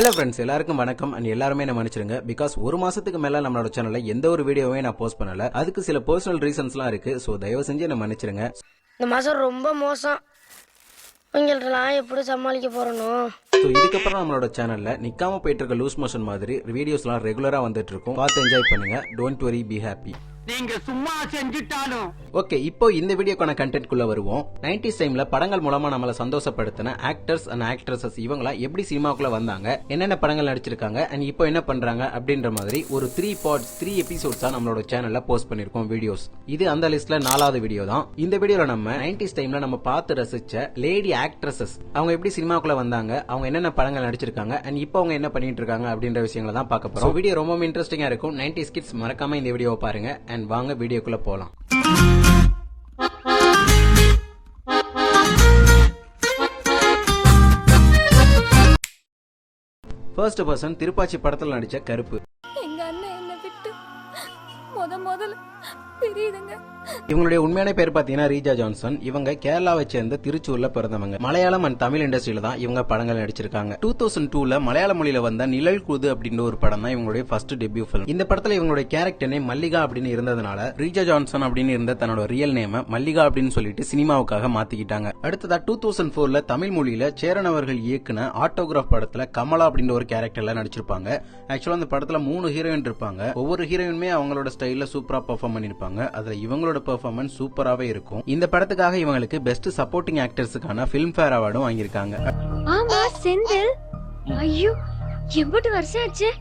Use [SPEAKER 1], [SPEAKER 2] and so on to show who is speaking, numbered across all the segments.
[SPEAKER 1] Hello friends எல்லாருக்கும் வணக்கம். And எல்லாருமே என்ன மன்னிச்சிருங்க பிகாஸ் ஒரு மாசத்துக்கு மேல நம்மளோட சேனல்ல எந்த ஒரு வீடியோவே நான் போஸ்ட் பண்ணல. அதுக்கு சில பர்சனல் ரீசன்ஸ்லாம் இருக்கு. ஸோ தயவு செஞ்சு என்ன மன்னிச்சிருங்க
[SPEAKER 2] இந்த மாதம் ரொம்ப மோசம். இவங்கள்ட்டலாம் எப்படி சமாளிக்க போகிறனோ
[SPEAKER 1] ஸோ இதுக்கப்புறம் நம்மளோட சேனல்ல நிக்காம போயிட்டு இருக்க லூஸ் மோஷன் மாதிரி வீடியோஸ்லாம் ரெகுலரா வந்துட்டு இருக்கும். பார்த்து என்ஜாய் பண்ணுங்க. டோன்ட் வரி பி ஹாப்பி
[SPEAKER 3] நீங்க சும்மா செஞ்சுட்டாலும்.
[SPEAKER 1] ஓகே இப்போ இந்த வீடியோக்கான கண்டென்ட் குள்ள வருவோம். 90s டைம்ல படங்கள் மூலமா நம்மள சந்தோஷப்படுத்தின ஆக்டர்ஸ் அண்ட் ஆக்ட்ரஸஸ் இவங்களா எப்படி சினிமாக்குள்ள வந்தாங்க என்னென்ன படங்கள் நடிச்சிருக்காங்க அண்ட் இப்போ என்ன பண்றாங்க அப்படின்ற மாதிரி ஒரு த்ரீ பார்ட்ஸ் த்ரீ எபிசோட்ஸா நம்மளோட சேனல்ல போஸ்ட் பண்ணிருக்கோம் வீடியோஸ் இது அந்த லிஸ்ட்ல நாலாவது வீடியோ தான். இந்த வீடியோல நம்ம 90s டைம்ல நம்ம பார்த்து ரசிச்ச லேடி ஆக்ட்ரஸஸ் அவங்க எப்படி சினிமாக்குள்ள வந்தாங்க அவங்க என்னென்ன படங்கள் நடிச்சிருக்காங்க அண்ட் இப்போ அவங்க என்ன பண்ணிட்டு இருக்காங்க அப்படின்ற விஷயங்களை தான் பார்க்க போறோம். வீடியோ ரொம்ப இன்ட்ரெஸ்டிங்கா இருக்கும். 90s கிட்ஸ் மறக்காம இந்த வீடியோவை பாருங்க. அண்ட் வாங்க வீடியோக்குள்ள போகலாம் ஃபர்ஸ்ட் பர்சன் திருப்பாச்சி படத்துல நடிச்ச கருப்பு.
[SPEAKER 4] எங்க அண்ணன் என்னை விட்டு முத முதல்ல தெரியுதுங்க
[SPEAKER 1] இவங்களுடைய உண்மையான பேர் பார்த்தீங்கன்னா ரீஜா ஜான்சன். இவங்க கேரளாவை சேர்ந்த திருச்சூர்ல பிறந்தவங்க. மலையாளம் அண்ட் தமிழ் இண்டஸ்ட்ரியில தான் இவங்க படங்கள் நடிச்சிருக்காங்க. டூ தௌசண்ட் டூல மலையாள மொழியில வந்த நிழல் குது அப்படின்ற ஒரு படம் தான் இவங்களுடைய ஃபர்ஸ்ட் டெபியூ ஃபிலிம் இந்த படத்துல இவங்களுடைய கேரக்டர் நேம் மல்லிகா அப்படின்னு இருந்ததுனால ரீஜா ஜான்சன் அப்படின்னு இருந்த தன்னோட ரியல் நேம மல்லிகா அப்படின்னு சொல்லிட்டு சினிமாவுக்காக மாத்திக்கிட்டாங்க. அடுத்ததா டூ தௌசண்ட் போர்ல தமிழ் மொழியில சேரன் அவர்கள் இயக்குன ஆட்டோகிராஃப் படத்துல கமலா அப்படின்ற ஒரு கேரக்டர்ல நடிச்சிருப்பாங்க. ஆக்சுவலா அந்த படத்துல மூணு ஹீரோயின் இருப்பாங்க. ஒவ்வொரு ஹீரோயினுமே அவங்களோட ஸ்டைல்ல சூப்பரா பெர்ஃபார்ம் பண்ணிருப்பாங்க. அதுல இவங்களோட பெர்ஃபார்மன்ஸ் சூப்பராவே இருக்கும். இந்த படத்துக்காக இவங்களுக்கு பெஸ்ட் சப்போர்ட்டிங் ஆக்டர்ஸுக்கான பிலிம் ஃபேர் அவார்டும் வாங்கியிருக்காங்க.
[SPEAKER 4] ஆமா செந்தில். ஐயோ எவ்வளவு வருஷம் ஆச்சு.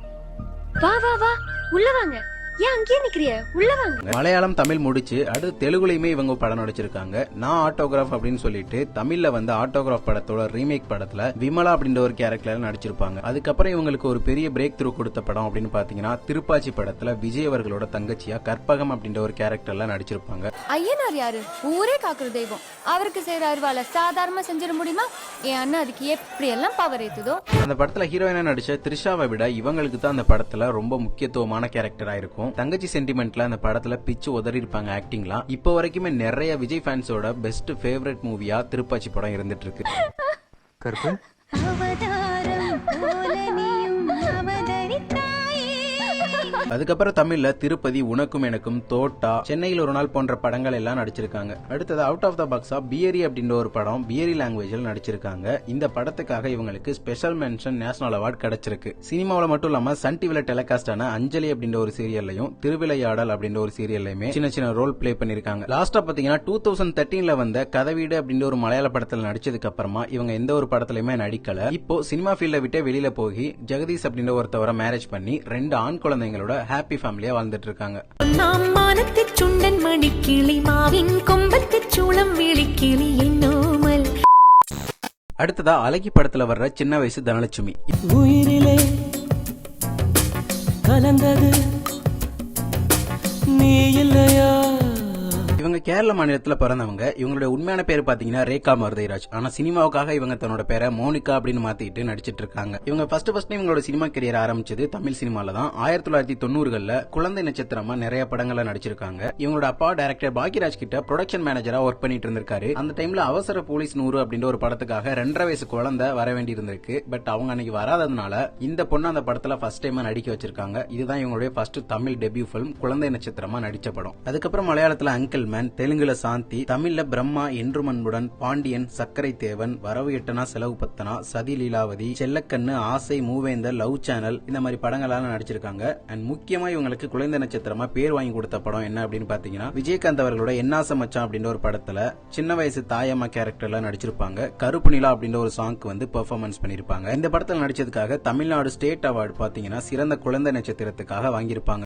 [SPEAKER 4] வா வா வா. உள்ள வாங்க. ஏன் அங்கேயே நிக்கிறிய? உள்ள வாங்க.
[SPEAKER 1] மலையாளம் தமிழ் முடிச்சு அடுத்து தெலுங்குலயுமே இவங்க படம் நடிச்சிருக்காங்க. நான் ஆட்டோகிராஃப் அப்படின்னு சொல்லிட்டு தமிழ்ல வந்து ஆட்டோகிராஃப் படத்தோட ரீமேக் படத்துல விமலா அப்படின்ற ஒரு கேரக்டர்ல நடிச்சிருப்பாங்க. அதுக்கப்புறம் இவங்களுக்கு ஒரு பெரிய பிரேக் த்ரூ கொடுத்த படம் அப்படின்னு பாத்தீங்கன்னா திருப்பாச்சி படத்துல விஜய் அவர்களோட தங்கச்சியா கற்பகம் அப்படின்ற ஒரு கேரக்டர்ல நடிச்சிருப்பாங்க.
[SPEAKER 4] ஐயனார் யாரு? ஊரே காக்குற தெய்வம். அவருக்கு செய்யற அருவால சாதாரணமா செஞ்சிட முடியுமா? என் அண்ணன் அதுக்கு எப்படி எல்லாம் பவர் ஏத்துதோ?
[SPEAKER 1] அந்த படத்துல ஹீரோயினா நடிச்ச த்ரிஷாவை விட இவங்களுக்கு தான் அந்த படத்துல ரொம்ப முக்கியத்துவமான கேரக்டரா இருக்கும். தங்கச்சி சென்டிமெண்ட்ல அந்த படத்துல பிச்சு உதறி இருப்பாங்க ஆக்டிங்லாம் இப்போ வரைக்குமே நிறைய விஜய் ஃபேன்ஸோட பெஸ்ட் ஃபேவரட் மூவியா திருப்பாச்சி படம் இருந்துட்டு இருக்கு கருப்பு?
[SPEAKER 4] அவதாரம் போல நீயும்
[SPEAKER 1] அதுக்கப்புறம் தமிழ்ல திருப்பதி உனக்கும் எனக்கும் தோட்டா சென்னையில் ஒரு நாள் போன்ற படங்கள் எல்லாம் நடிச்சிருக்காங்க. அடுத்தது அவுட் ஆஃப் த பாக்ஸா பியரி அப்படின்ற ஒரு படம் பியரி லாங்குவேஜில் நடிச்சிருக்காங்க. இந்த படத்துக்காக இவங்களுக்கு ஸ்பெஷல் மென்ஷன் நேஷனல் அவார்ட் கிடைச்சிருக்கு. சினிமாவில் மட்டும் இல்லாம சன் டிவில டெலிகாஸ்ட் ஆன அஞ்சலி அப்படின்ற ஒரு சீரியல்லையும் திருவிளையாடல் அப்படின்ற ஒரு சீரியல்லையுமே சின்ன சின்ன ரோல் ப்ளே பண்ணிருக்காங்க. லாஸ்டா பாத்தீங்கன்னா டூ தௌசண்ட் தேர்ட்டீன்ல வந்த கதவீடு அப்படின்ற ஒரு மலையாள படத்தில் நடிச்சதுக்கு அப்புறமா இவங்க எந்த ஒரு படத்துலயுமே நடிக்கல. இப்போ சினிமா ஃபீல்ட விட்டு வெளியில போய் ஜெகதீஷ் அப்படின்ற ஒருத்தவரை மேரேஜ் பண்ணி ரெண்டு ஆண் குழந்தைங்களோட ஹாப்பி ஃபேமிலியா வாழ்ந்துட்டு இருக்காங்க
[SPEAKER 5] நாம் மானத்துச் சுண்டன் மணிக்கிளி மாவின் கொம்பத்துச் சூளம் விழிக்கிளி என்னோமல்
[SPEAKER 1] அடுத்ததா அழகி படத்துல வர்ற சின்ன வயசு தனலட்சுமி.
[SPEAKER 6] உயிரிலே கலந்தது நீ இல்லையா
[SPEAKER 1] இவங்க கேரள மாநிலத்தில் பிறந்தவங்க இவங்களுடைய உண்மையான பேர் பாத்தீங்கன்னா ரேகா மருதைராஜ். ஆனா சினிமாவுக்காக இவங்க தன்னோட பேரை மோனிகா அப்படின்னு மாத்திட்டு நடிச்சிட்டு இருக்காங்க. இவங்க ஃபர்ஸ்ட் ஃபர்ஸ்ட் இவங்களோட சினிமா கெரியர் ஆரம்பிச்சது தமிழ் சினிமால தான். ஆயிரத்தி தொள்ளாயிரத்தி தொண்ணூறுகள்ல குழந்தை நட்சத்திரமா நிறைய படங்களை நடிச்சிருக்காங்க. இவங்களோட அப்பா டைரக்டர் பாக்கியராஜ் கிட்ட ப்ரொடக்ஷன் மேனேஜரா ஒர்க் பண்ணிட்டு இருந்திருக்காரு. அந்த டைம்ல அவசர போலீஸ் நூறு அப்படின்ற ஒரு படத்துக்காக ரெண்டரை வயசு குழந்தை வர வேண்டி இருந்திருக்கு பட் அவங்க அன்னைக்கு வராததுனால இந்த பொண்ணு அந்த படத்துல ஃபர்ஸ்ட் டைமா நடிக்க வச்சிருக்காங்க. இதுதான் இவங்களுடைய ஃபர்ஸ்ட் தமிழ் டெபியூ ஃபிலிம் குழந்தை நட்சத்திரமா நடிச்ச படம். அதுக்கப்புறம் மலையாளத்துல அங்கிள் மேன் தெலுங்குல சாந்தி தமிழ்ல பிரம்மா என்று அன்புடன் பாண்டியன் சக்கரை தேவன் வரவு எட்டனா செலவு பத்தனா சதி லீலாவதி செல்லக்கண்ணு ஆசை மூவேந்தர் லவ் சேனல் இந்த மாதிரி படங்களால நடிச்சிருக்காங்க. அண்ட் முக்கியமா இவங்களுக்கு குழந்தை நட்சத்திரமா பேர் வாங்கி கொடுத்த படம் என்ன அப்படின்னு பாத்தீங்கன்னா விஜயகாந்த் அவர்களோட என்னாச மச்சான் அப்படின்ற ஒரு படத்துல சின்ன வயசு தாயம்மா கேரக்டர்ல நடிச்சிருப்பாங்க. கருப்பு நிலா அப்படின்ற ஒரு சாங்க்கு வந்து பெர்ஃபார்மன்ஸ் பண்ணிருப்பாங்க. இந்த படத்துல நடிச்சதுக்காக தமிழ்நாடு ஸ்டேட் அவார்டு பாத்தீங்கன்னா சிறந்த குழந்தை நட்சத்திரத்துக்காக வாங்கியிருப்பாங்க.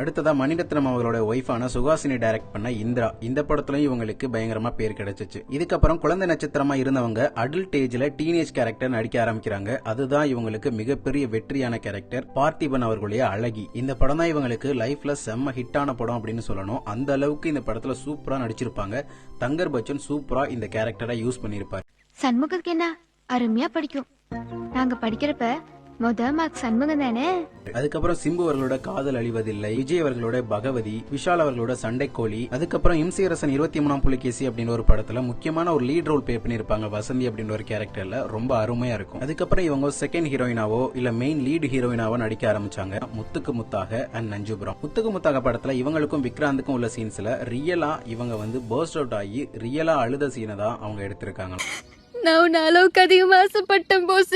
[SPEAKER 1] அடுத்ததா மணிரத்னம் அவங்களோட ஒய்ஃபான சுகாசினி டைரக்ட் பண்ண இந்திரா. இந்த படத்துலயும் இவங்களுக்கு பயங்கரமா பேர் கிடைச்சிச்சு. இதுக்கப்புறம் குழந்தை நட்சத்திரமா இருந்தவங்க அடல்ட் ஏஜ்ல டீனேஜ் கேரக்டர் நடிக்க ஆரம்பிக்கிறாங்க. அதுதான் இவங்களுக்கு மிகப்பெரிய வெற்றியான கேரக்டர் பார்த்திபன் அவர்களுடைய அழகி. இந்த படம் தான் இவங்களுக்கு லைஃப்ல செம்ம ஹிட்டான படம் அப்படின்னு சொல்லணும். அந்த அளவுக்கு இந்த படத்துல சூப்பரா நடிச்சிருப்பாங்க. தங்கர் பச்சன் சூப்பரா இந்த கேரக்டரை யூஸ் பண்ணிருப்பாரு.
[SPEAKER 7] சண்முகத்துக்கு என்ன அருமையா படிக்கும். நாங்க படிக்கிறப்ப
[SPEAKER 4] மொத மார்க் சண்முகம் தானே?
[SPEAKER 1] அதுக்கப்புறம் சிம்பு அவர்களோட காதல் அழிவதில்லை விஜய் அவர்களோட பகவதி விஷால் அவர்களோட சண்டைக்கோழி அதுக்கப்புறம் இம்சியரசன் இருபத்தி மூணாம் புலிகேசி அப்படின்னு ஒரு படத்துல முக்கியமான ஒரு லீட் ரோல் ப்ளே பண்ணிருப்பாங்க வசந்தி அப்படின்னு ஒரு கேரக்டர்ல ரொம்ப அருமையா இருக்கும். அதுக்கப்புறம் இவங்க செகண்ட் ஹீரோயினாவோ இல்ல மெயின் லீட் ஹீரோயினாவோ நடிக்க ஆரம்பிச்சாங்க. முத்துக்கு முத்தாக அண்ட் நஞ்சுபுரம். முத்துக்கு முத்தாக படத்துல இவங்களுக்கும் விக்ராந்துக்கும் உள்ள சீன்ஸ்ல ரியலா இவங்க வந்து பர்ஸ்ட் அவுட் ஆகி ரியலா அழுத சீனை தான் அவங்க எடுத்திருக்காங்க.
[SPEAKER 4] நான் உன்னை அளவுக்கு அதிகமா ஆசைப்பட்டேன் போஸ்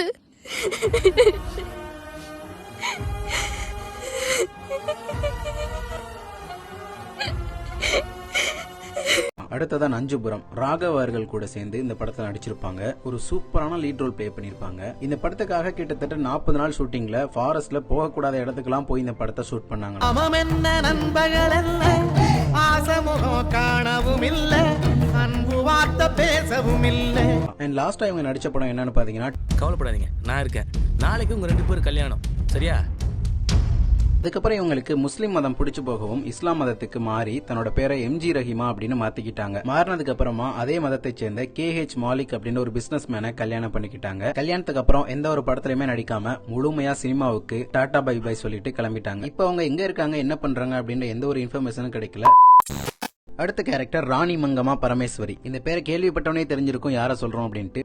[SPEAKER 1] அடுத்ததா நஞ்சுபுரம். ராகவ் அவர்கள் கூட சேர்ந்து இந்த படத்துல நடிச்சிருப்பாங்க. ஒரு சூப்பரான லீட் ரோல் பிளே பண்ணியிருப்பாங்க. இந்த படத்துக்காக கிட்டத்தட்ட நாற்பது நாள் ஷூட்டிங்ல ஃபாரஸ்ட்ல போகக்கூடாத இடத்துக்குலாம் போய் இந்த படத்தை ஷூட் பண்ணாங்க.
[SPEAKER 7] அன்பு வார்த்தை பேசவும் இல்லை
[SPEAKER 1] அண்ட் லாஸ்டா இவங்க நடிச்ச படம் என்னன்னு பாத்தீங்கன்னா
[SPEAKER 8] கவலைப்படாதீங்க நான் இருக்கேன். நாளைக்கு உங்க ரெண்டு பேரும் கல்யாணம் சரியா?
[SPEAKER 1] அதுக்கப்புறம் இவங்களுக்கு முஸ்லிம் மதம் பிடிச்சு போகவும் இஸ்லாம் மதத்துக்கு மாறி தன்னோட பேரை எம்ஜி ரஹிமா அப்படின்னு மாத்திக்கிட்டாங்க. மாறினதுக்கு அப்புறமா அதே மதத்தை சேர்ந்த கே ஹெச் மாலிக் அப்படின்னு ஒரு பிசினஸ் மேனை கல்யாணம் பண்ணிக்கிட்டாங்க. கல்யாணத்துக்கு அப்புறம் எந்த ஒரு படத்துலயுமே நடிக்காம முழுமையா சினிமாவுக்கு டாடா பை பை சொல்லிட்டு கிளம்பிட்டாங்க. இப்போ அவங்க எங்க இருக்காங்க என்ன பண்றாங்க அப்படின்ற எந்த ஒரு இன்ஃபர்மேஷனும் கிடைக்கல. அடுத்த கேரக்டர் ராணி மங்கம்மா பரமேஸ்வரி. இந்த பேரை கேள்விப்பட்டவனே தெரிஞ்சிருக்கும் யார சொல்றோம் அப்படின்ட்டு.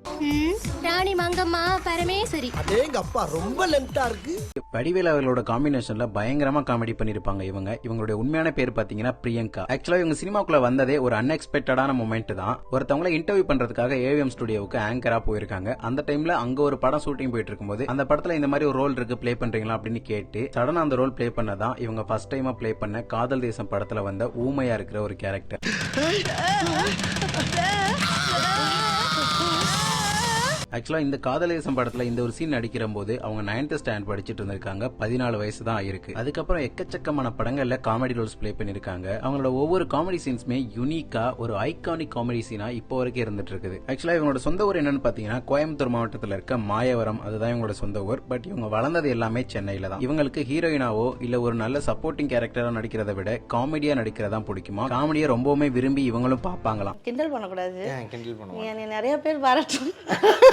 [SPEAKER 4] ராணி மங்கம்மா பரமேஸ்வரி
[SPEAKER 7] அதேங்க அப்பா ரொம்ப லென்த்தா இருக்கு
[SPEAKER 1] வடிவேல் அவர்களோட காம்பினேஷன்ல பயங்கரமா காமெடி பண்ணிருப்பாங்க இவங்க இவங்களுடைய உண்மையான பேர் பாத்தீங்கன்னா பிரியங்கா ஆக்சுவலா இவங்க சினிமாக்குள்ள வந்ததே ஒரு அன்எக்ஸ்பெக்டடான மூமெண்ட் தான் ஒருத்தவங்கள இன்டர்வியூ பண்றதுக்காக ஏவிஎம் ஸ்டுடியோவுக்கு ஆங்கரா போயிருக்காங்க அந்த டைம்ல அங்க ஒரு படம் ஷூட்டிங் போயிட்டு இருக்கும்போது அந்த படத்துல இந்த மாதிரி ஒரு ரோல் இருக்கு ப்ளே பண்றீங்களா அப்படின்னு கேட்டு சடனா அந்த ரோல் ப்ளே பண்ணதான் இவங்க ஃபர்ஸ்ட் டைமா ப்ளே பண்ண காதல் தேசம் படத்துல வந்த ஊமையா இருக்கிற ஒரு கேரக்டர் ஆக்சுவலா இந்த காதலேசம் படத்துல இந்த ஒரு சீன் நடிக்கிற போது அவங்க நைன்த் ஸ்டாண்ட் படிச்சிட்டு இருந்திருக்காங்க. பதினாலு வயசு தான் ஆயிருக்கு. அதுக்கப்புறம் எக்கச்சக்கமான படங்கள்ல காமெடி ரோல்ஸ் ப்ளே பண்ணிருக்காங்க அவங்களோட ஒவ்வொரு காமெடி சீன்ஸுமே யூனிக்கா ஒரு ஐகானிக் காமெடி சீனா இப்போ வரைக்கும் இருந்துட்டு இருக்குது ஆக்சுவலா இவங்களோட சொந்த ஊர் என்னன்னு பாத்தீங்கன்னா கோயம்புத்தூர் மாவட்டத்துல இருக்க மாயவரம். அதுதான் இவங்களோட சொந்த ஊர். பட் இவங்க வளர்ந்தது எல்லாமே சென்னையில தான். இவங்களுக்கு ஹீரோயினாவோ இல்ல ஒரு நல்ல சப்போர்ட்டிங் கேரக்டரா நடிக்கிறத விட காமெடியா நடிக்கிறதா பிடிக்குமா? காமெடியை ரொம்பவுமே விரும்பி இவங்களும் பார்ப்பாங்களாம்.
[SPEAKER 9] கிண்டல் பண்ணக்கூடாது.
[SPEAKER 7] கிண்டல் பண்ணுவோம்
[SPEAKER 9] என்னை நிறைய பேர் பாராட்டும்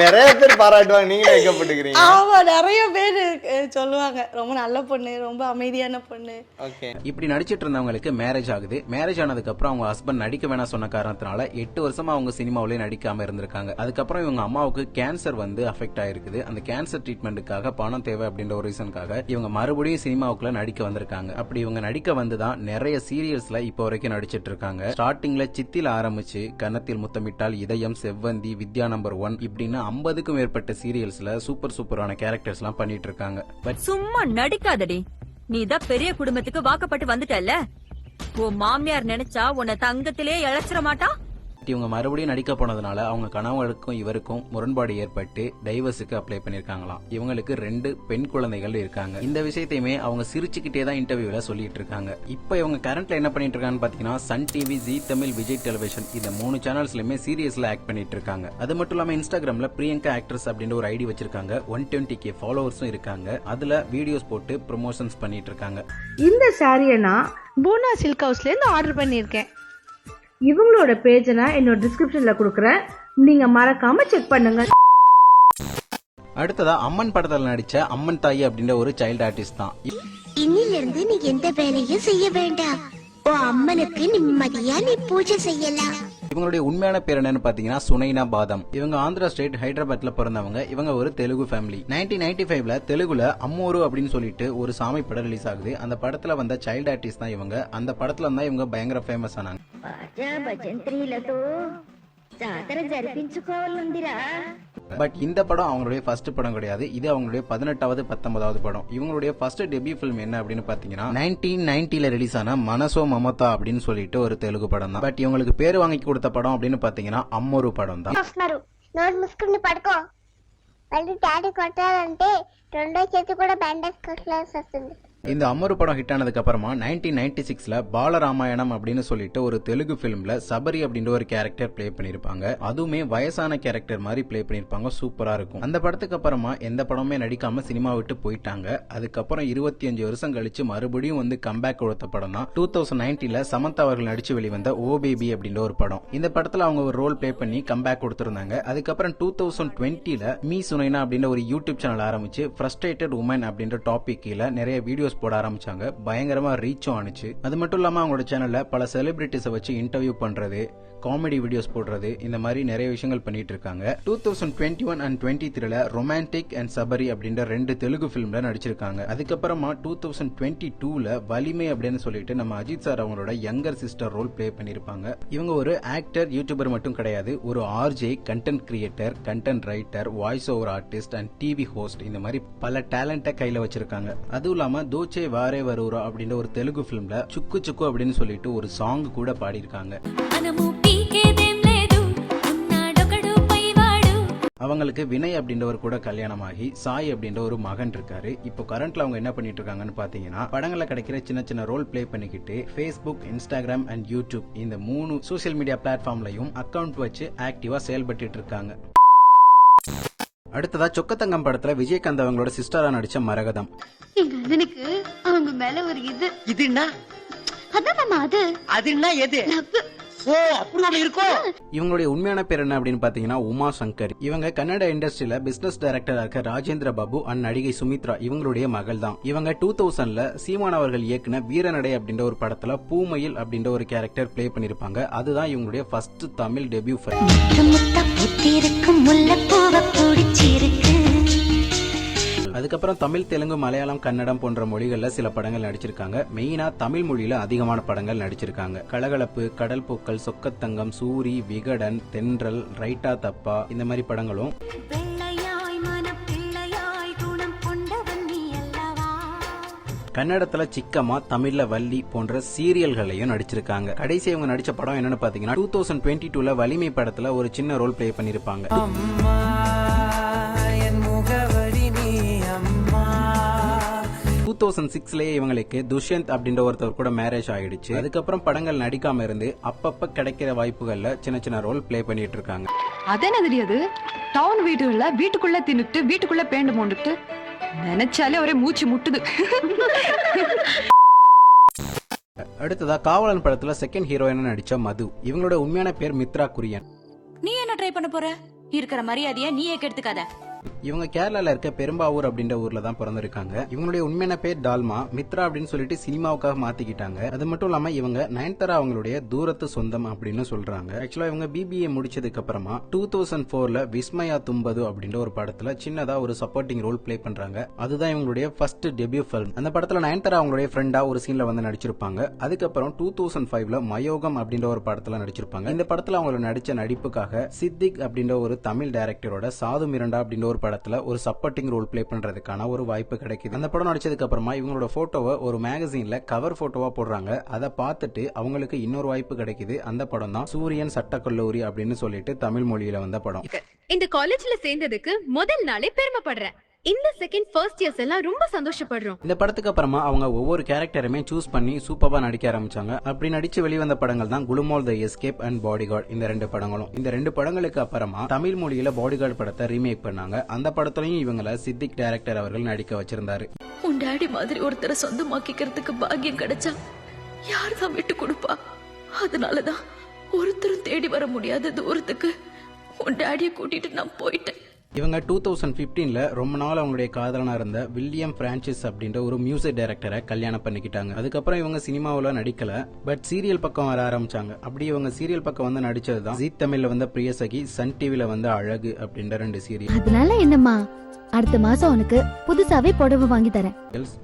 [SPEAKER 7] நிறைய பேர் பாராட்டுவாங்க. நீங்களே வைக்கப்பட்டுக்கிறீங்க.
[SPEAKER 9] ஆமா நிறைய பேர் சொல்லுவாங்க. ரொம்ப நல்ல பொண்ணு ரொம்ப அமைதியான பொண்ணு.
[SPEAKER 7] ஓகே.
[SPEAKER 1] இப்படி நடிச்சிட்டு இருந்தவங்களுக்கு மேரேஜ் ஆகுது. மேரேஜ் ஆனதுக்கு அப்புறம் அவங்க ஹஸ்பண்ட் நடிக்க வேணாம் சொன்ன காரணத்தினால எட்டு வருஷமா அவங்க சினிமாவிலே நடிக்காம இருந்திருக்காங்க. அதுக்கப்புறம் இவங்க அம்மாவுக்கு கேன்சர் வந்து அஃபெக்ட் ஆயிருக்குது. அந்த கேன்சர் ட்ரீட்மெண்ட்டுக்காக பணம் தேவை அப்படின்ற ஒரு ரீசனுக்காக இவங்க மறுபடியும் சினிமாவுக்குள்ள நடிக்க வந்திருக்காங்க. அப்படி இவங்க நடிக்க வந்து தான் நிறைய சீரியல்ஸ்ல இப்போ வரைக்கும் நடிச்சிட்டு இருக்காங்க. ஸ்டார்டிங்ல சித்தில ஆரம்பிச்சு கன்னத்தில் முத்தமிட்டால் இதயம் செவ்வந்தி வித்யா நம்பர் ஒன் இப்படின்னு ஐம்பதுக்கும் மேற்பட்ட சீரியல்ஸ்ல சூப்பர் சூப்பரான கேரக்டர்ஸ் எல்லாம் பண்ணிட்டு இருக்காங்க பட்
[SPEAKER 5] சும்மா நடிக்காதடி. நீ தான் பெரிய குடும்பத்துக்கு வாக்கப்பட்டு வந்துட்டல்ல? உன் மாமியார் நினைச்சா உன்னை தங்கத்திலே இழைச்சிட மாட்டா?
[SPEAKER 1] இவங்க மறுபடியும் நடிக்க போனதுனால அவங்க கணவருக்கும் இவருக்கும் முரண்பாடு ஏற்பட்டு டைவர்ஸுக்கு அப்ளை பண்ணிருக்காங்களாம் இவங்களுக்கு ரெண்டு பெண் குழந்தைகள் இருக்காங்க. இந்த விஷயத்தையுமே அவங்க சிரிச்சுக்கிட்டே தான் இன்டர்வியூல சொல்லிட்டு இருக்காங்க இப்போ இவங்க கரண்ட்ல என்ன பண்ணிட்டு இருக்காங்கன்னு பாத்தீங்கன்னா Sun TV Zee Tamil Vijay television இந்த மூணு சேனல்ஸ்லயுமே சீரியஸ்ல ஆக்ட் பண்ணிட்டு இருக்காங்க அது மட்டும் இல்லாம இன்ஸ்டாகிராம்ல பிரியங்கா ஆக்ட்ரஸ் அப்படின்ற ஒரு ஐடி வச்சிருக்காங்க. ஒன் டுவெண்ட்டி கே ஃபாலோவர்ஸும் இருக்காங்க. அதுல வீடியோஸ் போட்டு ப்ரொமோஷன்ஸ் பண்ணிட்டு இருக்காங்க
[SPEAKER 10] இந்த சாரியை நான் பூனா சில்க் ஹவுஸ்லேருந்து ஆர்டர் பண்ணியிருக்கேன். இவங்களோட பேஜை நான் என்னோட டிஸ்கிரிப்ஷனில் கொடுக்குறேன். நீங்கள் மறக்காமல் செக் பண்ணுங்க.
[SPEAKER 1] அடுத்ததா அம்மன் படத்துல நடிச்ச அம்மன் தாயி அப்படின்ற ஒரு சைல்டு ஆர்டிஸ்ட் தான்.
[SPEAKER 2] இன்னிலிருந்து நீ எந்த வேலையும் செய்ய வேண்டாம். ஓ அம்மனுக்கு நிம்மதியா நீ பூஜை செய்யலாம்.
[SPEAKER 1] இவங்களுடைய உண்மையான பேர் என்னன்னு பாத்தீங்கன்னா சுனைனா பாதம். இவங்க ஆந்திரா ஸ்டேட் ஹைதராபாத்ல பிறந்தவங்க. இவங்க ஒரு தெலுங்கு ஃபேமிலி நைன்டீன் நைன்டி ஃபைவ்ல தெலுங்குல அம்மோரு அப்படின்னு சொல்லிட்டு ஒரு சாமி படம் ரிலீஸ் ஆகுது. அந்த படத்துல வந்த சைல்டு ஆர்டிஸ்ட் தான் இவங்க. அந்த படத்துல தான் இவங்க பயங்கர ஃபேமஸ் ஆனாங்க.
[SPEAKER 4] జాతర జరిపించుకోవాలందిరా
[SPEAKER 1] பட் இந்த படம் அவங்களுடைய ஃபர்ஸ்ட் படம் கிடையாது இது அவங்களுடைய பதினெட்டாவது பத்தொன்பதாவது படம் இவங்களுடைய ஃபர்ஸ்ட் டெபியூ ஃபிலிம் என்ன அப்படின்னு பாத்தீங்கன்னா நைன்டீன் நைன்டில ரிலீஸ் ஆன மனசோ மமதா அப்படின்னு சொல்லிட்டு ஒரு தெலுங்கு படம் தான் பட் இவங்களுக்கு பேர் வாங்கி கொடுத்த படம் அப்படின்னு பாத்தீங்கன்னா అమ్మోరు పడం தான்
[SPEAKER 2] వస్తున్నారు నోరు మూసుకుని పడుకో మళ్ళీ డాడీ కొట్టాలంటే రెండో చేతి కూడా బ్యాండేజ్ కొట్టాల్సి వస్తుంది
[SPEAKER 1] இந்த அமரு படம் ஹிட் ஆனதுக்கு அப்புறமா நைன்டீன் நைன்டி சிக்ஸ்ல பாலராமாயணம் அப்படின்னு சொல்லிட்டு ஒரு தெலுங்கு ஃபிலிம்ல சபரி அப்படின்ற ஒரு கேரக்டர் ப்ளே பண்ணிருப்பாங்க. அதுவுமே வயசான கேரக்டர் மாதிரி ப்ளே பண்ணிருப்பாங்க. சூப்பரா இருக்கும். அந்த படத்துக்கு அப்புறமா எந்த படமே நடிக்காம சினிமா விட்டு போயிட்டாங்க. அதுக்கப்புறம் இருபத்தி அஞ்சு வருஷம் கழிச்சு மறுபடியும் வந்து கம்பேக் கொடுத்த படம் தான் டூ தௌசண்ட் நைன்டீன்ல சமந்தா அவர்கள் நடிச்சு வெளிவந்த ஓ பேபி அப்படின்ற ஒரு படம். இந்த படத்துல அவங்க ஒரு ரோல் ப்ளே பண்ணி கம்பேக் கொடுத்திருந்தாங்க. அதுக்கப்புறம் டூ தௌசண்ட் டுவெண்ட்டில மீ சுனைனா அப்படின்ற ஒரு யூடியூப் சேனல் ஆரம்பிச்சு ஃப்ரஸ்ட்ரேட்டட் உமன் அப்படின்ற டாபிக் கீழே நிறைய வீடியோஸ் போட ஆரம்பிச்சாங்க. பயங்கரமா ரீச்சும் ஆனிச்சு அது மட்டும் இல்லாம அவங்களோட சேனல்ல பல செலிபிரிட்டிஸை வச்சு இன்டர்வியூ பண்றது காமெடி வீடியோஸ் போடுறது இந்த மாதிரி நிறைய விஷயங்கள் பண்ணிட்டு இருக்காங்க two thousand twenty one and twenty த்ரீல ரொமான்டிக் அண்ட் சபரி அப்படின்ற ரெண்டு தெலுங்கு ஃபிலிம்ல நடிச்சிருக்காங்க. அதுக்கப்புறமா டூ தௌசண்ட் டுவெண்ட்டி டூல வலிமை அப்படின்னு சொல்லிட்டு நம்ம அஜித் சார் அவங்களோட யங்கர் சிஸ்டர் ரோல் ப்ளே பண்ணியிருப்பாங்க இவங்க ஒரு ஆக்டர் யூடியூபர் மட்டும் கிடையாது ஒரு RJ content creator content writer voice over artist and TV host இந்த மாதிரி பல டேலண்ட்டை கையில வச்சிருக்காங்க. அதுவும் இல்லாம தோச்சே வாரே வரூரா அப்படின்ற ஒரு தெலுங்கு ஃபிலிம்ல சுக்கு சுக்கு அப்படின்னு சொல்லிட்டு ஒரு சாங் கூட பாடியிருக்காங்க. அவங்களுக்கு வினய் அப்படின்றவர் கூட கல்யாணமாகி சாய் அப்படின்ற ஒரு மகன் இருக்காரு. இப்போ கரண்ட்ல அவங்க என்ன பண்ணிட்டு இருக்காங்கன்னு பாத்தீங்கன்னா படங்கள்ல கிடைக்கிற சின்ன சின்ன ரோல் ப்ளே பண்ணிக்கிட்டு ஃபேஸ்புக் இன்ஸ்டாகிராம் அண்ட் யூடியூப் இந்த மூணு சோஷியல் மீடியா பிளாட்ஃபார்ம்லயும் அக்கவுண்ட் வச்சு ஆக்டிவா செயல்பட்டு இருக்காங்க அடுத்ததா சொக்கத்தங்கம் படத்துல விஜயகாந்த் அவங்களோட சிஸ்டரா நடிச்ச மரகதம்.
[SPEAKER 2] அவங்க மேல ஒரு இது.
[SPEAKER 3] இதுன்னா
[SPEAKER 2] அதான் அது?
[SPEAKER 3] அதுன்னா எது? ஓ அப்படி ஒண்ணு இருக்கோ
[SPEAKER 1] இவங்களுடைய உண்மையான பேர் என்ன அப்படின்னு பாத்தீங்கன்னா உமா சங்கர். இவங்க கன்னட இண்டஸ்ட்ரியில பிசினஸ் டைரக்டரா இருக்க ராஜேந்திர பாபு அண்ட் நடிகை சுமித்ரா இவங்களுடைய மகள் தான் இவங்க டூ தௌசண்ட்ல சீமான் அவர்கள் இயக்குன வீரநடை அப்படின்ற ஒரு படத்துல பூமயில் அப்படின்ற ஒரு கேரக்டர் ப்ளே பண்ணிருப்பாங்க. அதுதான் இவங்களுடைய ஃபர்ஸ்ட் தமிழ் டெபியூ அதுக்கப்புறம் தமிழ் தெலுங்கு மலையாளம் கன்னடம் போன்ற மொழிகள்ல சில படங்கள் நடிச்சிருக்காங்க. மெயினா தமிழ் மொழியில அதிகமான படங்கள் நடிச்சிருக்காங்க. கலகலப்பு கடல் பூக்கள் சொக்கத்தங்கம் சூரி விகடன் தென்றல் ரைட்டா தப்பா இந்த மாதிரி படங்களும். கன்னடத்துல சிக்கமா தமிழ்ல வள்ளி போன்ற சீரியல்களையும் நடிச்சிருக்காங்க. கடைசி இவங்க நடிச்ச படம் என்னன்னு பாத்தீங்கன்னா டூ தௌசண்ட் டுவெண்ட்டி டூல வலிமை படத்துல ஒரு சின்ன ரோல் ப்ளே பண்ணிருப்பாங்க. தௌசண்ட் சிக்ஸ்லயே இவங்களுக்கு துஷ்யந்த் அப்படின்ற ஒருத்தர் கூட மேரேஜ் ஆயிடுச்சு. அதுக்கப்புறம் படங்கள் நடிக்காம இருந்து அப்பப்ப கிடைக்கிற வாய்ப்புகள்ல சின்ன சின்ன ரோல் ப்ளே பண்ணிட்டு இருக்காங்க.
[SPEAKER 11] அதென்ன தெரியாது டவுன் வீட்டுல வீட்டுக்குள்ள தின்னுட்டு வீட்டுக்குள்ள பேண்டு மோண்டுட்டு நினைச்சாலே ஒரே மூச்சு முட்டுது.
[SPEAKER 1] அடுத்ததா காவலன் படத்துல செகண்ட் ஹீரோயினா நடிச்ச மது. இவங்களோட உண்மையான பேர் மித்ரா குரியன்.
[SPEAKER 5] நீ என்ன ட்ரை பண்ண போற? இருக்கிற மரியாதைய நீயே கெடுத்துக்காத.
[SPEAKER 1] இவங்க கேரளால இருக்க பெரும்பாவூர் அப்படின்ற ஊர்ல தான் பிறந்திருக்காங்க. இவங்களுடைய உண்மையான பேர் டால்மா மித்ரா அப்படின்னு சொல்லிட்டு சினிமாவுக்காக மாத்திக்கிட்டாங்க. அது மட்டும் இல்லாம இவங்க நயன்தாரா அவங்களுடைய தூரத்து சொந்தம் அப்படின்னு சொல்றாங்க. ஆக்சுவலா இவங்க பிபிஏ முடிச்சதுக்கு அப்புறமா டூ தௌசண்ட் போர்ல விஸ்மயா தும்பது அப்படின்ற ஒரு படத்துல சின்னதா ஒரு சப்போர்ட்டிங் ரோல் ப்ளே பண்றாங்க. அதுதான் இவங்களுடைய ஃபர்ஸ்ட் டெபியூ ஃபிலிம் அந்த படத்துல நயன்தாரா அவங்களுடைய ஃப்ரெண்டா ஒரு சீன்ல வந்து நடிச்சிருப்பாங்க. அதுக்கப்புறம் டூ தௌசண்ட் ஃபைவ்ல மயோகம் அப்படின்ற ஒரு படத்துல நடிச்சிருப்பாங்க. இந்த படத்துல அவங்க நடிச்ச நடிப்புக்காக சித்திக் அப்படின்ற ஒரு தமிழ் டைரக்டரோட சாது மிரண்டா அப்படின்ற ஒரு படம் படத்துல ஒரு சப்போர்ட்டிங் ரோல் ப்ளே பண்றதுக்கான ஒரு வாய்ப்பு கிடைக்குது. அந்த படம் நடிச்சதுக்கு அப்புறமா இவங்களோட போட்டோவை ஒரு மேகசீன்ல கவர் போட்டோவா போடுறாங்க. அதை பார்த்துட்டு அவங்களுக்கு இன்னொரு வாய்ப்பு கிடைக்குது. அந்த படம் தான் சூரியன் சட்டக்கல்லூரி அப்படின்னு சொல்லிட்டு தமிழ் மொழியில வந்த படம்.
[SPEAKER 4] இந்த காலேஜ்ல சேர்ந்ததுக்கு முதல் நாளே பெருமைப்படுறேன். இந்த செகண்ட் ஃபர்ஸ்ட் இயர்ஸ் எல்லாம் ரொம்ப சந்தோஷப்படுறோம்.
[SPEAKER 1] இந்த படத்துக்கு அப்புறமா அவங்க ஒவ்வொரு கேரக்டருமே சூஸ் பண்ணி சூப்பரா நடிக்க ஆரம்பிச்சாங்க. அப்படி நடிச்சு வெளிவந்த படங்கள் தான் குலுமோல் த எஸ்கேப் அண்ட் பாடிகார்ட் இந்த ரெண்டு படங்களும். இந்த ரெண்டு படங்களுக்கு அப்புறமா தமிழ் மொழியில பாடிகார்டு படத்தை ரீமேக் பண்ணாங்க. அந்த படத்துலயும் இவங்கள சித்திக் டைரக்டர் அவர்கள் நடிக்க வச்சிருந்தாரு.
[SPEAKER 5] உன் டாடி மாதிரி ஒருத்தரை சொந்தமாக்கிக்கிறதுக்கு பாக்கியம் கிடைச்சா யார் தான் விட்டு கொடுப்பா? அதனாலதான் ஒருத்தரும் தேடி வர முடியாத தூரத்துக்கு உன் டாடியை கூட்டிட்டு நான் போயிட்டேன்.
[SPEAKER 1] இவங்க டூ தௌசண்ட் பிப்டீன்ல ரொம்ப நாள் அவங்களுடைய காதலனா இருந்த வில்லியம் பிரான்சிஸ் அப்படின்ற ஒரு மியூசிக் டைரக்டரை கல்யாணம் பண்ணிக்கிட்டாங்க. அதுக்கப்புறம் இவங்க சினிமாவில் நடிக்கல பட் சீரியல் பக்கம் வர ஆரம்பிச்சாங்க. அப்படி இவங்க சீரியல் பக்கம் வந்து நடிச்சது தான் ஜீ தமிழ்ல வந்த பிரியசகி சன் டிவில வந்த அழகு அப்படின்ற ரெண்டு சீரியல்
[SPEAKER 2] அதனால என்னம்மா? அடுத்த மாசம் உனக்கு புதுசாவே புடவை வாங்கி தரேன்.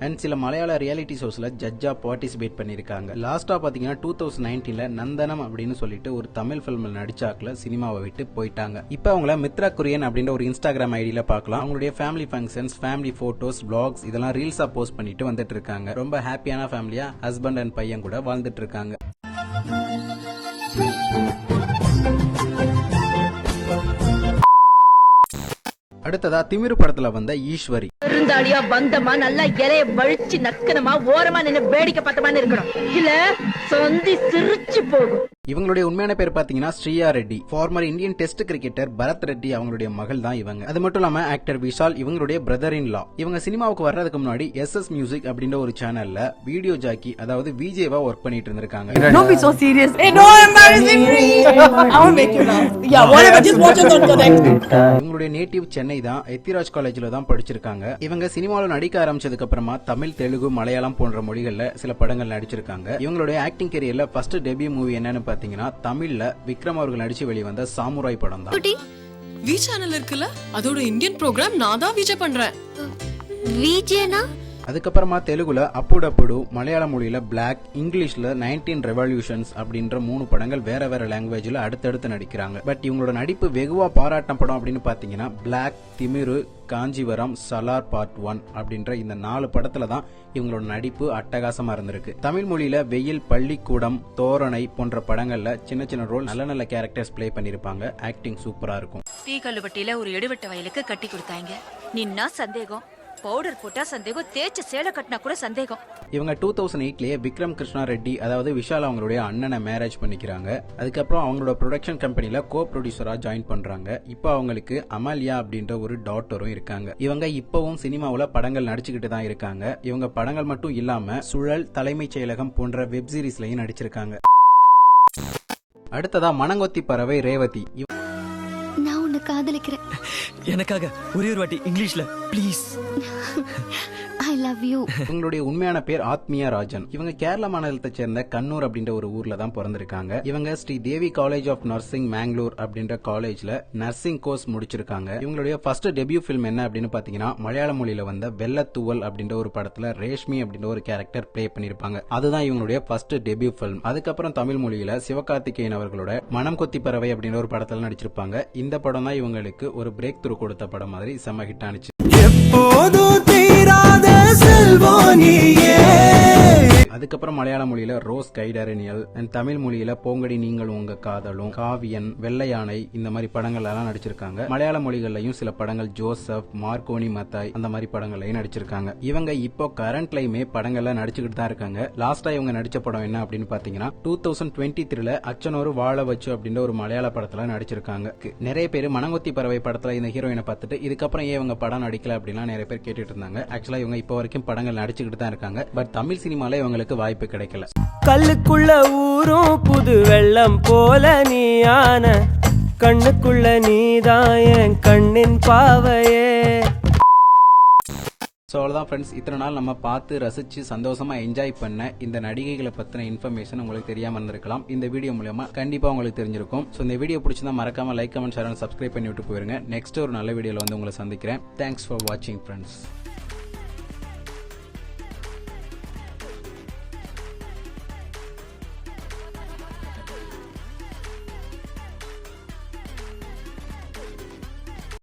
[SPEAKER 1] அண்ட் சில மலையாள ரியாலிட்டி ஷோஸ்ல ஜட்ஜா பார்ட்டிசிபேட் பண்ணிருக்காங்க லாஸ்டா பாத்தீங்கன்னா டூ தௌசண்ட் நைன்டீன்ல நந்தனம் அப்படின்னு சொல்லிட்டு ஒரு தமிழ் பிலிம்ல நடிச்சாக்குல சினிமாவை விட்டு போயிட்டாங்க. இப்போ அவங்கள மித்ரா குரியன் அப்படின்ற ஒரு இன்ஸ்டாகிராம் ஐடியில பார்க்கலாம் அவங்களுடைய family functions family photos vlogs இதெல்லாம் ரீல்ஸா போஸ்ட் பண்ணிட்டு வந்துட்டு இருக்காங்க. ரொம்ப ஹாப்பியான ஃபேமிலியா ஹஸ்பண்ட் அண்ட் பையன் கூட வாழ்ந்துட்டு இருக்காங்க. அடுத்ததா திமிரு படத்துல வந்த ஈஸ்வரி.
[SPEAKER 3] பெருந்தாளியா வந்தமா நல்லா இலைய வழிச்சு நக்கனமா ஓரமா நின்னு வேடிக்கை பார்த்தமான்னு இருக்கணும். இல்ல சொந்தி சிரிச்சு போகும்.
[SPEAKER 1] இவங்களுடைய உண்மையான பேர் பாத்தீங்கன்னா Sriya Reddy former Indian test cricketer Bharath Reddy அவங்களுடைய மகள் தான் இவங்க அது மட்டும் இல்லாம ஆக்டர் விஷால் இவங்களுடைய பிரதர் இன் லா இவங்க சினிமாவுக்கு வர்றதுக்கு முன்னாடி எஸ் எஸ் மியூசிக் அப்படின்ற ஒரு சேனல்ல வீடியோ ஜாக்கி அதாவது விஜேவா ஒர்க் பண்ணிட்டு இருந்திருக்காங்க
[SPEAKER 3] Don't be so serious. Hey, no embarrassing me. I will make you laugh. Yeah, whatever. Just watch us on connect.
[SPEAKER 1] இவங்களுடைய நேட்டிவ் சென்னை தான் எத்திராஜ் காலேஜ்ல தான் படிச்சிருக்காங்க இவங்க சினிமாவில் நடிக்க ஆரம்பிச்சதுக்கு அப்புறமா தமிழ் தெலுங்கு மலையாளம் போன்ற மொழிகள்ல சில படங்கள் நடிச்சிருக்காங்க இவங்களுடைய ஆக்டிங் கெரியர்ல ஃபர்ஸ்ட் டெபியூ மூவி என்னன்னு பாத்தீங்கன்னா தமிழ்ல விக்ரம் அவர்கள் நடிச்சு வெளிவந்த சாமுராய் படம் தான்.
[SPEAKER 5] வி சேனல் இருக்குல்ல? அதோட இந்தியன் ப்ரோக்ராம் நான் தான் விஜய் பண்றேன்.
[SPEAKER 4] விஜேனா
[SPEAKER 1] அதுக்கப்புறமா தெலுங்குல அப்புடப்புடு மலையாள மொழியில பிளாக் இங்கிலீஷ்ல நைன்டீன் ரெவல்யூஷன்ஸ் அப்படின்ற மூணு படங்கள் வேற வேற லாங்குவேஜ்ல அடுத்தடுத்து நடிக்கிறாங்க. பட் இவங்களோட நடிப்பு வெகுவா பாராட்டம் படம் அப்படின்னு பாத்தீங்கன்னா பிளாக் திமிரு காஞ்சிவரம் சலார் பார்ட் ஒன் அப்படின்ற இந்த நாலு படத்துல தான் இவங்களோட நடிப்பு அட்டகாசமா இருந்திருக்கு. தமிழ் மொழியில வெயில் பள்ளிக்கூடம் தோரணை போன்ற படங்கள்ல சின்ன சின்ன ரோல் நல்ல நல்ல கேரக்டர்ஸ் ப்ளே பண்ணிருப்பாங்க. ஆக்டிங் சூப்பரா இருக்கும்.
[SPEAKER 5] டீ கல்லுபட்டியில ஒரு எடுவட்ட வயலுக்கு கட்டி கொடுத்தாங்க. நின்னா சந்தேகம். பவுடர் போட்டா சந்தேகம் தேய்ச்ச சேலை கட்டினா கூட சந்தேகம்.
[SPEAKER 1] இவங்க டூ தௌசண்ட் எயிட்லயே விக்ரம் கிருஷ்ணா ரெட்டி அதாவது விஷால் அவங்களுடைய அண்ணனை மேரேஜ் பண்ணிக்கிறாங்க. அதுக்கப்புறம் அவங்களோட ப்ரொடக்ஷன் கம்பெனில கோ ப்ரொடியூசரா ஜாயின் பண்றாங்க. இப்போ அவங்களுக்கு அமல்யா அப்படின்ற ஒரு டாட்டரும் இருக்காங்க. இவங்க இப்பவும் சினிமாவில் படங்கள் நடிச்சுக்கிட்டு தான் இருக்காங்க. இவங்க படங்கள் மட்டும் இல்லாம சுழல் தலைமைச் செயலகம் போன்ற வெப் சீரிஸ்லயும் நடிச்சிருக்காங்க. அடுத்ததா மணங்கொத்தி பறவை ரேவதி.
[SPEAKER 4] காதலிக்கிறேன்.
[SPEAKER 8] எனக்காக ஒரே ஒரு வாட்டி இங்கிலீஷ்ல ப்ளீஸ்
[SPEAKER 4] ஐ லவ் யூ
[SPEAKER 1] இவங்களுடைய உண்மையான பேர் ஆத்மியா ராஜன். இவங்க கேரள மாநிலத்தை சேர்ந்த கண்ணூர் அப்படின்ற ஒரு ஊர்ல தான் பிறந்திருக்காங்க. இவங்க Sri Devi college of nursing Mangalore அப்படின்ற காலேஜ்ல நர்சிங் கோர்ஸ் முடிச்சிருக்காங்க. இவங்களுடைய ஃபர்ஸ்ட் டெபியூ ஃபிலிம் என்ன அப்படின்னு பாத்தீங்கன்னா மலையாள மொழியில வந்த வெள்ளத்தூவல் அப்படின்ற ஒரு படத்துல ரேஷ்மி அப்படின்ற ஒரு கேரக்டர் ப்ளே பண்ணிருப்பாங்க. அதுதான் இவங்களுடைய ஃபர்ஸ்ட் டெபியூ ஃபிலிம் அதுக்கப்புறம் தமிழ் மொழியில சிவகார்த்திகேயன் அவர்களோட மனம் கொத்தி பறவை அப்படின்ற ஒரு படத்துல நடிச்சிருப்பாங்க. இந்த படம் தான் இவங்களுக்கு ஒரு பிரேக் த்ரூ கொடுத்த படம் மாதிரி செம்ம ஹிட் ஆனிச்சு
[SPEAKER 6] செல்வம் நீயே
[SPEAKER 1] அதுக்கப்புறம் மலையாள மொழியில ரோஸ் கைடரணியல் அண்ட் தமிழ் மொழியில போங்கடி நீங்கள் உங்க காதலும் காவியன் வெள்ளை யானை இந்த மாதிரி படங்கள் எல்லாம் நடிச்சிருக்காங்க. மலையாள மொழிகள்லயும் சில படங்கள் ஜோசப் மார்க்கோனி மத்தாய் அந்த மாதிரி படங்கள்லயும் நடிச்சிருக்காங்க. இவங்க இப்போ கரண்ட்லயுமே படங்கள்ல நடிச்சுக்கிட்டு தான் இருக்காங்க. லாஸ்டா இவங்க நடிச்ச படம் என்ன அப்படின்னு பாத்தீங்கன்னா டூ தௌசண்ட் டுவெண்ட்டி த்ரீல அச்சனோரு வாழ வச்சு அப்படின்ற ஒரு மலையாள படத்துல நடிச்சிருக்காங்க. நிறைய பேர் மனங்கொத்தி பறவை படத்துல இந்த ஹீரோயினை பார்த்துட்டு இதுக்கப்புறம் ஏன் இவங்க படம் நடிக்கல அப்படின்னா நிறைய பேர் கேட்டுட்டு இருந்தாங்க. ஆக்சுவலா இவங்க இப்போ வரைக்கும் படங்கள் நடிச்சுக்கிட்டு தான் இருக்காங்க. பட் தமிழ் சினிமால இவங்களுக்கு வாய்ப்பு கிடைக்கல.
[SPEAKER 6] கல்லுக்குள்ள ஊரும் புது வெள்ளம் போல நீயான கண்ணுக்குள்ள நீதான் என் கண்ணின் பாவையே.
[SPEAKER 1] ஸோ அவ்வளோதான் ஃப்ரெண்ட்ஸ் இத்தனை நாள் நம்ம பார்த்து ரசித்து சந்தோஷமாக என்ஜாய் பண்ண இந்த நடிகைகளை பற்றின இன்ஃபர்மேஷன் உங்களுக்கு தெரியாமல் இருந்திருக்கலாம். இந்த வீடியோ மூலயமா கண்டிப்பாக உங்களுக்கு தெரிஞ்சிருக்கும். ஸோ இந்த வீடியோ பிடிச்சிருந்தா மறக்காம லைக் கமெண்ட் ஷேர் சப்ஸ்கிரைப் பண்ணி விட்டு போயிருங்க. நெக்ஸ்ட் ஒரு நல்ல வீடியோவில் வந்து உங்களை சந்திக்கிறேன். தேங்க்ஸ் ஃபார் வாட்சிங் ஃப்ரெண்ட்ஸ்